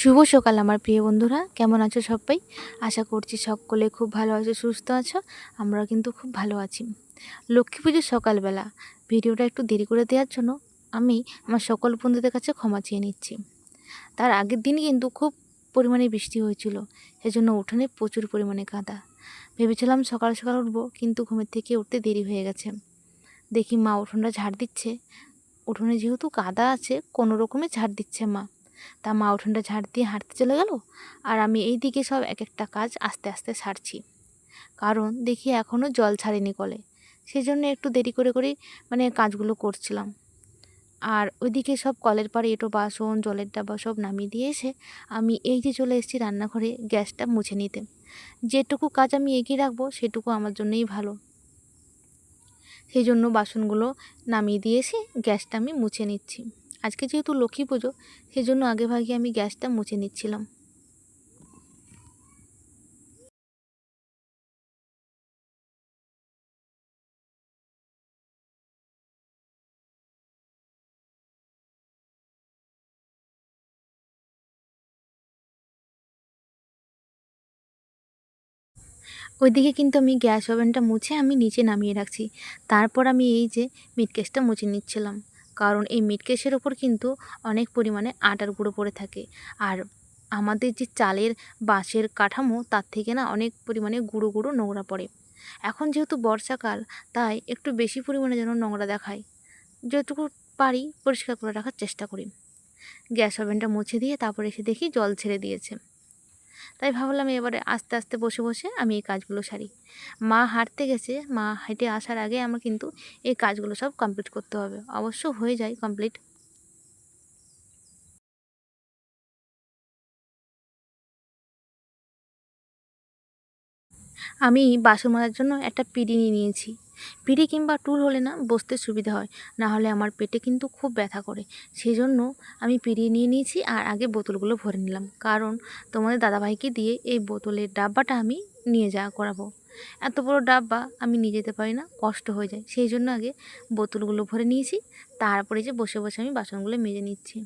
শুভ সকাল আমার প্রিয় বন্ধুরা। কেমন আছো সবাই? আশা করছি সকলে খুব ভালো আছো, সুস্থ আছো। আমরা কিন্তু খুব ভালো আছি। লক্ষ্মী পুজোর সকালবেলা ভিডিওটা একটু দেরি করে দেওয়ার জন্য আমি আমার সকল বন্ধুদের কাছে ক্ষমা চেয়ে নিচ্ছি। তার আগের দিন কিন্তু খুব পরিমাণে বৃষ্টি হয়েছিল, সেজন্য উঠোনে প্রচুর পরিমাণে কাদা। ভেবেছিলাম সকাল সকাল উঠবো, কিন্তু ঘুমের থেকে উঠতে দেরি হয়ে গেছে। দেখি মা উঠোনটা ঝাড় দিচ্ছে। উঠোনে যেহেতু কাদা আছে, কোনো রকমে ঝাড় দিচ্ছে মা। তা মা উঠোনটা ঝাড় দিয়ে হাঁটতে চলে গেল আর আমি এই দিকে সব এক একটা কাজ আস্তে আস্তে সারছি। কারণ দেখি এখনও জল ছাড়েনি কলে। সেই জন্য একটু দেরি করে করেই মানে কাজগুলো করছিলাম। আর ওইদিকে সব কলের পাড়ে এটো বাসন, জলের ডাব্বা সব নামিয়ে দিয়ে এসে আমি এই যে চলে এসেছি রান্নাঘরে গ্যাসটা মুছে নিতে। যেটুকু কাজ আমি এগিয়ে রাখব সেটুকু আমার জন্যই ভালো। সেই জন্য বাসনগুলো নামিয়ে দিয়ে এসে গ্যাসটা আমি মুছে নিচ্ছি। আজকে যেহেতু লক্ষ্মী পুজো সেই জন্য আগে ভাগে আমি গ্যাসটা মুছে নিচ্ছিলাম। ওইদিকে কিন্তু আমি গ্যাস ওভেনটা মুছে আমি নিচে নামিয়ে রাখছি। তারপর আমি এই যে মিটকেসটা মুছে নিচ্ছিলাম। কারণ এই মিটকেসের ওপর কিন্তু অনেক পরিমাণে আটার গুঁড়ো পড়ে থাকে। আর আমাদের যে চালের বাঁশের কাঠামো, তার থেকে না অনেক পরিমাণে গুঁড়ো গুঁড়ো নোংরা পড়ে। এখন যেহেতু বর্ষাকাল, তাই একটু বেশি পরিমাণে যেন নোংরা দেখায়। যেটুকু পারি পরিষ্কার করে রাখার চেষ্টা করি। গ্যাস ওভেনটা মুছে দিয়ে তারপর এসে দেখি জল ছেড়ে দিয়েছে। তাই ভাবলাম এবারে আস্তে আস্তে বসে বসে আমি এই কাজগুলো সারি। মা হাঁটতে গেছে, মা হেঁটে আসার আগে আমার কিন্তু এই কাজগুলো সব কমপ্লিট করতে হবে। অবশ্য হয়ে যায় কমপ্লিট আমি বাসন মাজার জন্য একটা পিড়ি নিয়ে নিয়েছি। পিড়ি কিংবা টুল হলে না বসতে সুবিধা হয়, না হলে আমার পেটে কিন্তু খুব ব্যথা করে। সেই জন্য আমি পিড়ি নিয়ে নিয়েছি আর আগে বোতলগুলো ভরে নিলাম। কারণ তোমাদের দাদাভাইকে দিয়ে এই বোতলের ডাব্বাটা আমি নিয়ে যাওয়া করাবো। এত বড় ডাব্বা আমি নিয়ে যেতে পারি না, কষ্ট হয়ে যায়। সেই জন্য আগে বোতলগুলো ভরে নিয়েছি, তারপরে যে বসে বসে আমি বাসনগুলো মেজে নিচ্ছি।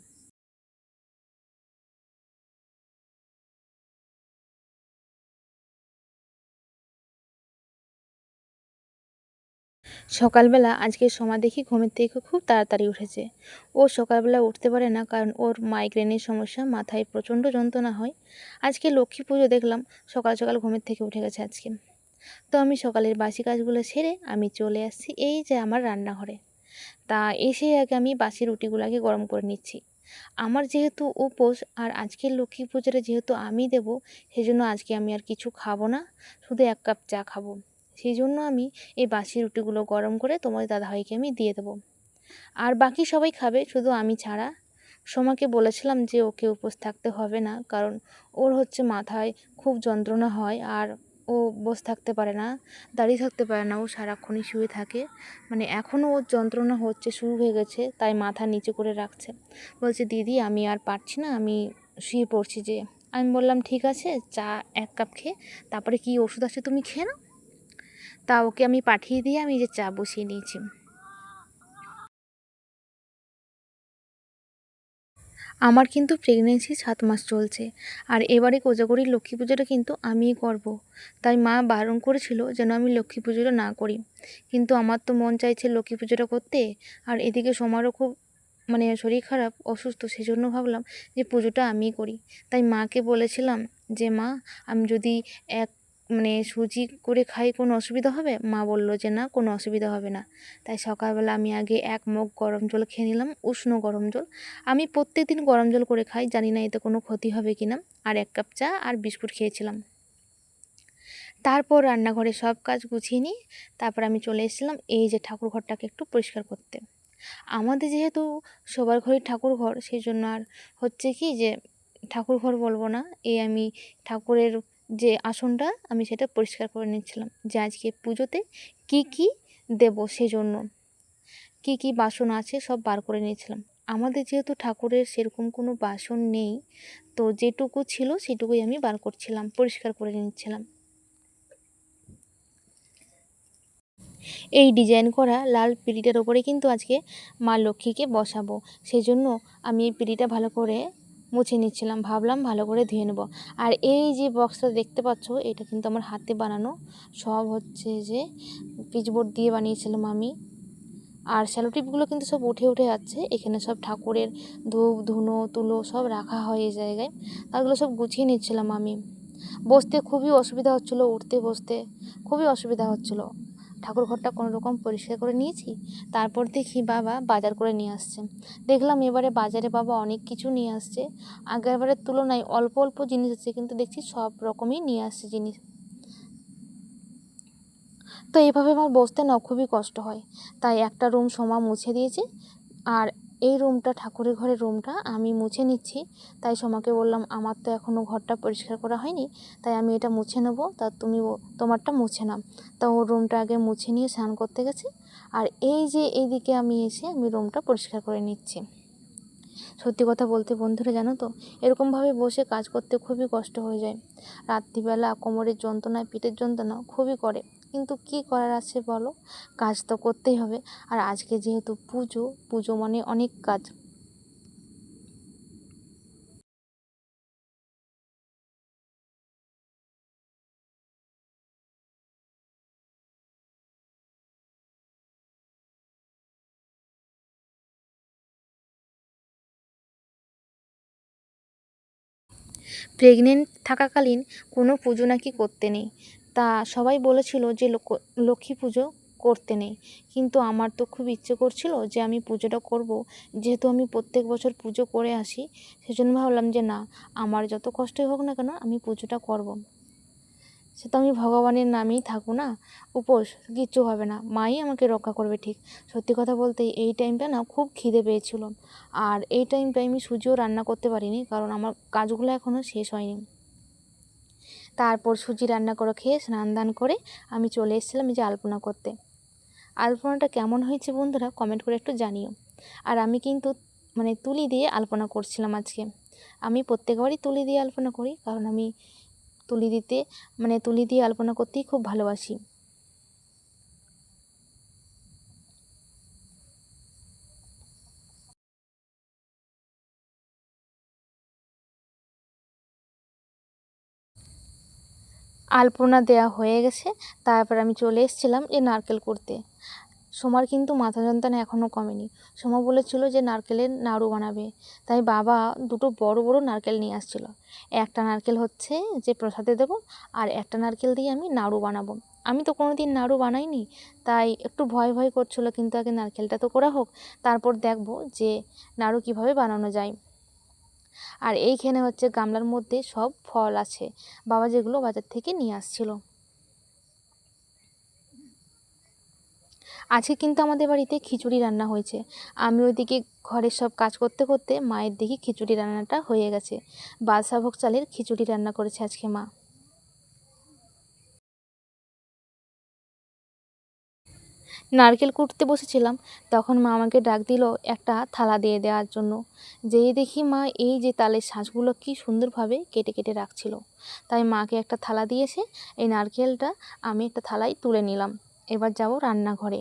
সকালবেলা আজকে সময় দেখি ঘুমের থেকে খুব তাড়াতাড়ি উঠেছে। ও সকালবেলা উঠতে পারে না কারণ ওর মাইগ্রেনের সমস্যা, মাথায় প্রচণ্ড যন্ত্রণা হয়। আজকে লক্ষ্মী পুজো দেখলাম, সকাল সকাল ঘুমের থেকে উঠে গেছে আজকে। তো আমি সকালের বাসি কাজগুলো সেরে আমি চলে আসছি এই যে আমার রান্নাঘরে। তা এসে আগে আমি বাসি রুটিগুলোকে গরম করে নিচ্ছি। আমার যেহেতু উপোস আর আজকের লক্ষ্মী পুজোটা যেহেতু আমি দেবো, সেজন্য আজকে আমি আর কিছু খাব না, শুধু এক কাপ চা খাব। সেই জন্য আমি এই বাসি রুটিগুলো গরম করে তোমার দাদাভাইকে আমি দিয়ে দেবো। আর বাকি সবাই খাবে, শুধু আমি ছাড়া। সোমাকে বলেছিলাম যে ওকে উপোস থাকতে হবে না, কারণ ওর হচ্ছে মাথায় খুব যন্ত্রণা হয় আর ও বসে থাকতে পারে না, দাঁড়িয়ে থাকতে পারে না, ও সারাক্ষণই শুয়ে থাকে। মানে এখনও ওর যন্ত্রণা হচ্ছে, শুরু হয়ে গেছে, তাই মাথা নিচু করে রাখছে। বলছে, দিদি, আমি আর পারছি না, আমি শুয়ে পড়ছি যে। আমি বললাম, ঠিক আছে, চা এক কাপ খেয়ে, তারপরে কি ওষুধ আছে তুমি খেয়ে নাও। তা ওকে আমি পাঠিয়ে দিয়ে আমি যে চা বসিয়ে নিয়েছি। আমার কিন্তু প্রেগনেন্সি সাত মাস চলছে, আর এবারে কোজাগরির লক্ষ্মী পুজোটা কিন্তু আমিই করব। তাই মা বারণ করেছিল যেন আমি লক্ষ্মী পুজোটা না করি। কিন্তু আমার তো মন চাইছে লক্ষ্মী পুজোটা করতে, আর এদিকে সোমারও খুব মানে শরীর খারাপ, অসুস্থ, সেজন্য ভাবলাম যে পুজোটা আমিই করি। তাই মাকে বলেছিলাম যে, মা, আমি যদি এক মানে সুজি করে খাই কোনো অসুবিধা হবে? মা বলল যে না, কোনো অসুবিধা হবে না। তাই সকালবেলা আমি আগে এক মগ গরম জল খেয়ে নিলাম, উষ্ণ গরম জল। আমি প্রত্যেক দিন গরম জল করে খাই, জানি না এতে কোনো ক্ষতি হবে কি না। আর এক কাপ চা আর বিস্কুট খেয়েছিলাম। তারপর রান্নাঘরে সব কাজ গুছিয়ে নিই তারপর আমি চলে এসেছিলাম এই যে ঠাকুর ঘরটাকে একটু পরিষ্কার করতে। আমাদের যেহেতু সবার ঘরই ঠাকুর ঘর সেই জন্য আর হচ্ছে কি যে ঠাকুর ঘর বলব না, এই আমি ঠাকুরের যে আসনটা আমি সেটা পরিষ্কার করে নিচ্ছিলাম যে আজকে পুজোতে কি কি দেব সেজন্য। কি কি বাসন আছে সব বার করে নিয়েছিলাম। আমাদের যেহেতু ঠাকুরের সেরকম কোনো বাসন নেই, তো যেটুকু ছিল সেটুকুই আমি বার করছিলাম, পরিষ্কার করে নিচ্ছিলাম। এই ডিজাইন করা লাল পিড়িটার ওপরে কিন্তু আজকে মা লক্ষ্মীকে বসাবো। সেই জন্য আমি এই পিড়িটা ভালো করে মুছে নিচ্ছিলাম। ভাবলাম ভালো করে ধুয়ে নেব। আর এই যে বক্সটা দেখতে পাচ্ছ, এটা কিন্তু আমার হাতে বানানো। সব হচ্ছে যে পিচবোর্ড দিয়ে বানিয়েছিলাম আমি। আর স্যালোটিপগুলো কিন্তু সব উঠে উঠে যাচ্ছে। এখানে সব ঠাকুরের ধূপ, ধুনো, তুলো সব রাখা হয় এই জায়গায়। তারগুলো সব গুছিয়ে নিচ্ছিলাম আমি। বসতে খুবই অসুবিধা হচ্ছিল, উঠতে, বসতে খুবই অসুবিধা হচ্ছিল। ঠাকুর ঘরটা কোনো রকম পরিষ্কার করে নিয়েছি, তারপর দেখি বাবা বাজার করে নিয়ে আসছে। দেখলাম এবারে বাজারে বাবা অনেক কিছু নিয়ে আসছে, আগেরবারের তুলনায় অল্প অল্প জিনিস আছে, কিন্তু দেখছি সব রকমই নিয়ে আসছে জিনিস। তো এইভাবে আমার বসতে না খুবই কষ্ট হয়। তাই একটা রুম সমা মুছে দিয়েছে, আর এই রুমটা ঠাকুরের ঘরের রুমটা আমি মুছে নিচ্ছি। তাই সোমাকে বললাম, আমার তো এখনও ঘরটা পরিষ্কার করা হয়নি, তাই আমি এটা মুছে নেব। তা তুমি তোমারটা মুছে নাও। তা ওর রুমটা আগে মুছে নিয়ে স্নান করতে গেছে। আর এই যে এইদিকে আমি এসে আমি রুমটা পরিষ্কার করে নিচ্ছি। সত্যি কথা বলতে বন্ধুরা, জানো তো, এরকমভাবে বসে কাজ করতে খুবই কষ্ট হয়ে যায়। রাত্রিবেলা কোমরের যন্ত্রণায়, পিঠের যন্ত্রণা খুবই করে। কিন্তু কি করার আছে বলো? কাজ তো করতেই হবে। আর আজকে যেহেতু পুজো পুজো মানে অনেক কাজ। প্রেগনেন্ট থাকাকালীন কোনো পুজো নাকি করতে নেই। তা সবাই বলেছিল যে লোক- লক্ষ্মী পুজো করতে নেই। কিন্তু আমার তো খুব ইচ্ছে করছিল যে আমি পুজোটা করব। যেহেতু আমি প্রত্যেক বছর পুজো করে আসি, সেজন্য ভাবলাম যে না, আমার যত কষ্টই হোক না কেন আমি পুজোটা করব। সে তো আমি ভগবানের নামেই থাকব না, উপোস, কিচ্ছু হবে না। মাই আমাকে রক্ষা করবে ঠিক। সত্যি কথা বলতে এই টাইমটা না খুব খিদে পেয়েছিল। আর এই টাইমটা আমি সুজিও রান্না করতে পারিনি, কারণ আমার কাজগুলো এখনও শেষ হয়নি। তারপর সুজি রান্না করে খেয়ে স্নান দান করে আমি চলে এসেছিলাম যে আলপনা করতে। আলপনাটা কেমন হয়েছে বন্ধুরা কমেন্ট করে একটু জানিও। আর আমি কিন্তু মানে তুলি দিয়ে আলপনা করছিলাম আজকে। আমি প্রত্যেকবারই তুলি দিয়ে আলপনা করি, কারণ আমি তুলি দিতে মানে তুলি দিয়ে আলপনা করতেই খুব ভালোবাসি। আলপনা দেওয়া হয়ে গেছে। তারপর আমি চলে এসেছিলাম এই নারকেল করতে সোমার কিন্তু মাথা যন্ত্রণা এখনও কমেনি। সোমা বলেছিল যে নারকেলের নাড়ু বানাবে। তাই বাবা দুটো বড় বড় নারকেল নিয়ে আসছিল। একটা নারকেল হচ্ছে যে প্রসাদে দেবো আর একটা নারকেল দিয়ে আমি নাড়ু বানাবো। আমি তো কোনো দিন নাড়ু বানাইনি, তাই একটু ভয় ভয় করছিল। কিন্তু আগে নারকেলটা তো করা হোক, তারপর দেখব যে নাড়ু কীভাবে বানানো যায়। আর এইখানে হচ্ছে গামলার মধ্যে সব ফল আছে। বাবা যেগুলো বাজার থেকে নিয়ে আসছিল। আজকে কিন্তু আমাদের বাড়িতে খিচুড়ি রান্না হয়েছে। আমি ওইদিকে ঘরের সব কাজ করতে করতে মায়ের দিকে খিচুড়ি রান্নাটা হয়ে গেছে। বাদশাভোগ চালের খিচুড়ি রান্না করেছে আজকে মা। নারকেল কুটতে বসেছিলাম। তখন মা আমাকে ডাক দিল একটা থালা দিয়ে দেওয়ার জন্য। যেই দেখি মা এই যে তালের শাঁসগুলো কি সুন্দরভাবে কেটে কেটে রাখছিল। তাই মাকে একটা থালা দিয়েছে এই নারকেলটা আমি একটা থালায় তুলে নিলাম। এবার যাব রান্নাঘরে।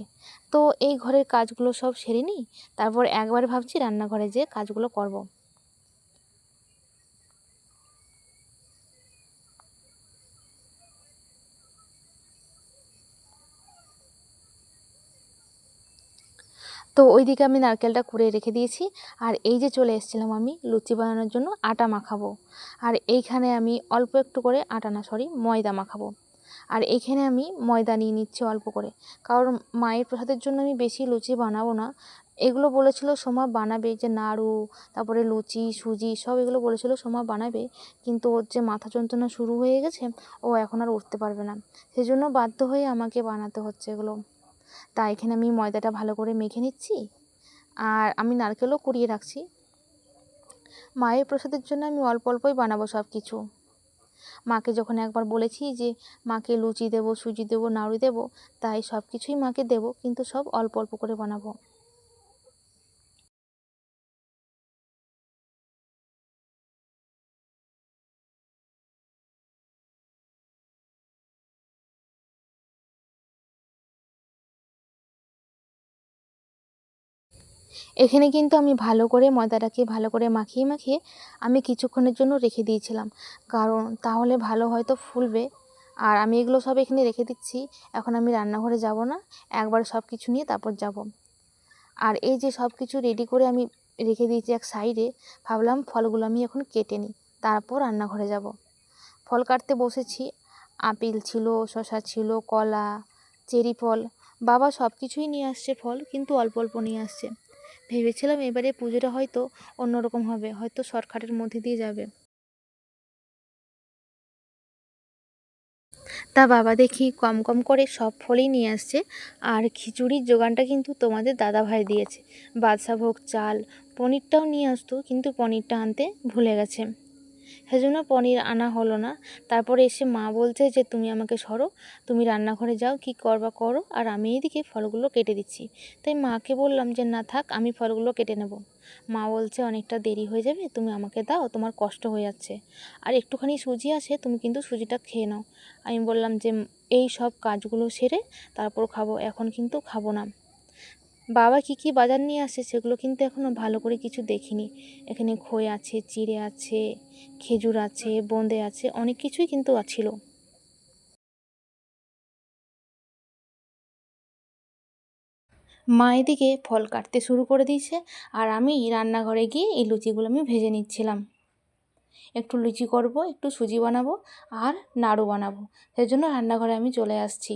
তো এই ঘরের কাজগুলো সব সেরে নিই? তারপর একবার ভাবছি রান্নাঘরে যে কাজগুলো করব। তো ওইদিকে আমি নারকেলটা কুড়ে রেখে দিয়েছি। আর এই যে চলে এসেছিলাম আমি লুচি বানানোর জন্য আটা মাখাবো। আর এইখানে আমি অল্প একটু করে আটা না সরি ময়দা মাখাবো। আর এইখানে আমি ময়দা নিয়ে নিচ্ছি অল্প করে। কারণ মায়ের প্রসাদের জন্য আমি বেশি লুচি বানাবো না। এগুলো বলেছিল সোমা বানাবে যে নাড়ু, তারপরে লুচি, সুজি, সব এগুলো বলেছিল সোমা বানাবে। কিন্তু ওর যে মাথা যন্ত্রণা শুরু হয়ে গেছে, ও এখন আর উঠতে পারবে না। সেজন্য বাধ্য হয়ে আমাকে বানাতে হচ্ছে এগুলো। তা এখানে আমি ময়দাটা ভালো করে মেখে নিচ্ছি। আর আমি নারকেলও কুড়িয়ে রাখছি। মায়ের প্রসাদের জন্য আমি অল্প অল্পই বানাবো সব কিছু মাকে যখন একবার বলেছি যে, মাকে লুচি দেব, সুজি দেব নাড়ু দেব, তাই সব কিছুই মাকে দেব, কিন্তু সব অল্প অল্প করে বানাবো। এখানে কিন্তু আমি ভালো করে ময়দাটাকে ভালো করে মাখিয়ে মাখিয়ে আমি কিছুক্ষণের জন্য রেখে দিয়েছিলাম। কারণ তাহলে ভালো হয়তো ফুলবে। আর আমি এগুলো সব এখানে রেখে দিচ্ছি। এখন আমি রান্নাঘরে যাব না। একবার সব কিছু নিয়ে তারপর যাব। আর এই যে সব কিছু রেডি করে আমি রেখে দিয়েছি এক সাইডে ভাবলাম ফলগুলো আমি এখন কেটে নিই। তারপর রান্নাঘরে যাব। ফল কাটতে বসেছি। আপেল ছিল শশা ছিল, কলা, চেরি ফল। বাবা সব কিছুই নিয়ে আসছে ফল, কিন্তু অল্প অল্প নিয়ে আসছে। ভেবেছিলাম এবারে পুজোটা হয়তো অন্যরকম হবে, হয়তো শর্টকাটের মধ্যে দিয়ে যাবে। তা বাবা দেখি কম কম করে সব ফলই নিয়ে আসছে, আর খিচুড়ির যোগানটা কিন্তু তোমাদের দাদা ভাই দিয়েছে। বাদশাভোগ চাল, পনিরটাও নিয়ে আসতো, কিন্তু পনিরটা আনতে ভুলে গেছে। সেজন্য পনির আনা হলো না। তারপরে এসে মা বলছে যে, তুমি আমাকে সরো, তুমি রান্নাঘরে যাও, কি করবা করো, আর আমি এদিকে ফলগুলো কেটে দিচ্ছি। তাই মাকে বললাম যে, না থাক, আমি ফলগুলো কেটে নেব। মা বলছে, অনেকটা দেরি হয়ে যাবে, তুমি আমাকে দাও, তোমার কষ্ট হয়ে যাচ্ছে। আর একটুখানি সুজি আছে, তুমি কিন্তু সুজিটা খেয়ে নাও। আমি বললাম যে, এই সব কাজগুলো সেরে তারপর খাব, এখন কিন্তু খাব না। বাবা কি কি বাজার নিয়ে আসে সেগুলো কিন্তু এখনও ভালো করে কিছু দেখিনি। এখানে খই আছে, চিড়ে আছে, খেজুর আছে, বোঁদে আছে, অনেক কিছুই কিন্তু ছিল মা এদিকে ফল কাটতে শুরু করে দিয়েছে আর আমি রান্নাঘরে গিয়ে এই লুচিগুলো আমি ভেজে নিচ্ছিলাম। একটু লুচি করব, একটু সুজি বানাবো আর নাড়ু বানাবো। সেই জন্য রান্নাঘরে আমি চলে আসছি।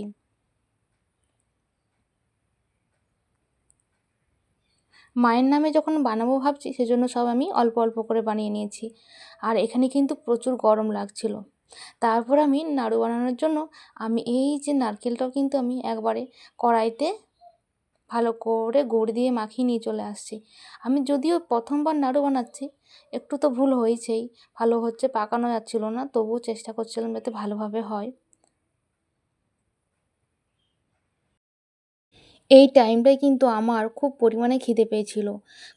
মায়ের নামে যখন বানাবো ভাবছি, সেজন্য সব আমি অল্প অল্প করে বানিয়ে নিয়েছি। আর এখানে কিন্তু প্রচুর গরম লাগছিল। তারপর আমি নাড়ু বানানোর জন্য আমি এই যে নারকেলটাও কিন্তু আমি একবারে কড়াইতে ভালো করে গুড় দিয়ে মাখিয়ে নিয়ে চলে আসছি। আমি যদিও প্রথমবার নাড়ু বানাচ্ছি, একটু তো ভুল হয়েছেই, ভালো হচ্ছে, পাকানো যাচ্ছিল না, তবুও চেষ্টা করছিলাম যাতে ভালোভাবে হয়। এই টাইমটায় কিন্তু আমার খুব পরিমাণে খিদে পেয়েছিল।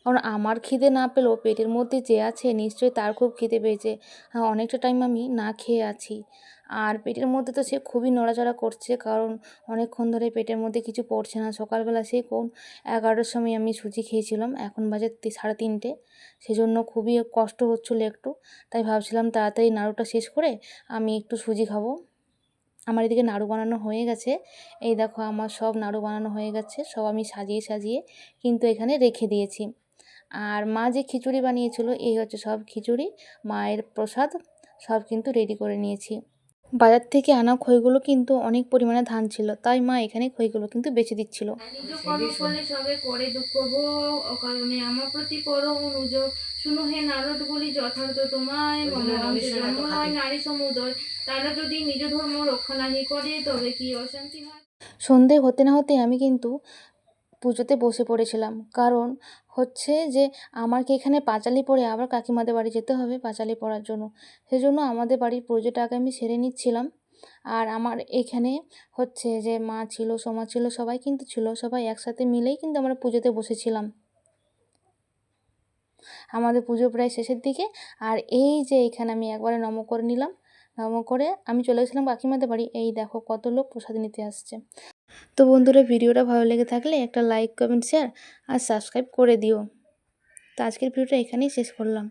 কারণ আমার খিদে না পেলেও পেটের মধ্যে যে আছে নিশ্চয়ই তার খুব খিদে পেয়েছে। হ্যাঁ অনেকটা টাইম আমি না খেয়ে আছি। আর পেটের মধ্যে তো সে খুবই নড়াচড়া করছে, কারণ অনেকক্ষণ ধরে পেটের মধ্যে কিছু পড়ছে না। সকালবেলা সেই কোন এগারোটার সময় আমি সুজি খেয়েছিলাম, এখন বাজে সাড়ে তিনটে। সেজন্য খুবই কষ্ট হচ্ছিল একটু। তাই ভাবছিলাম তাড়াতাড়ি নাড়ুটা শেষ করে আমি একটু সুজি খাব। আমার এদিকে নাড়ু বানানো হয়ে গেছে। এই দেখো আমার সব নাড়ু বানানো হয়ে গেছে, সব আমি সাজিয়ে সাজিয়ে কিন্তু এখানে রেখে দিয়েছি। আর মা যে খিচুড়ি বানিয়েছিল, এই হচ্ছে সব খিচুড়ি, মায়ের প্রসাদ, সব কিন্তু রেডি করে নিয়েছি। বাজার থেকে আনা খইগুলো কিন্তু অনেক পরিমাণে ধান ছিল। তাই মা এখানে খইগুলো কিন্তু বেছে দিচ্ছিল। কর্ম সবে করে দুঃখ ভোগ আমার প্রতি করো শুনো হে নারদ বলি যথার্থ। তোমায় জন্ম হয় নারী সমুদয়। তারা যদি নিজ ধর্ম রক্ষা নাহি করে তবে কি অশান্তি হয়? সন্ধে হতে না হতে আমি কিন্তু পুজোতে বসে পড়েছিলাম। কারণ হচ্ছে যে, আমাকে এখানে পাঁচালি পরে আবার কাকিমাদের বাড়ি যেতে হবে পাঁচালি পড়ার জন্য। সেজন্য আমাদের বাড়ির পুজোটা আগে আমি সেরে নিচ্ছিলাম। আর আমার এখানে হচ্ছে যে, মা ছিল, সোমা ছিল, সবাই কিন্তু ছিল, সবাই একসাথে মিলেই কিন্তু আমরা পুজোতে বসেছিলাম। আমাদের পুজো প্রায় শেষের দিকে। আর এই যে, এখানে আমি একবারে নম করে নিলাম। নম করে আমি চলে গেছিলাম কাকিমাদের বাড়ি। এই দেখো কত লোক প্রসাদ নিতে আসছে। তো বন্ধুরা ভিডিওটা ভালো লেগে থাকলে একটা লাইক, কমেন্ট শেয়ার আর সাবস্ক্রাইব করে দিও। তো আজকের ভিডিওটা এখানেই শেষ করলাম।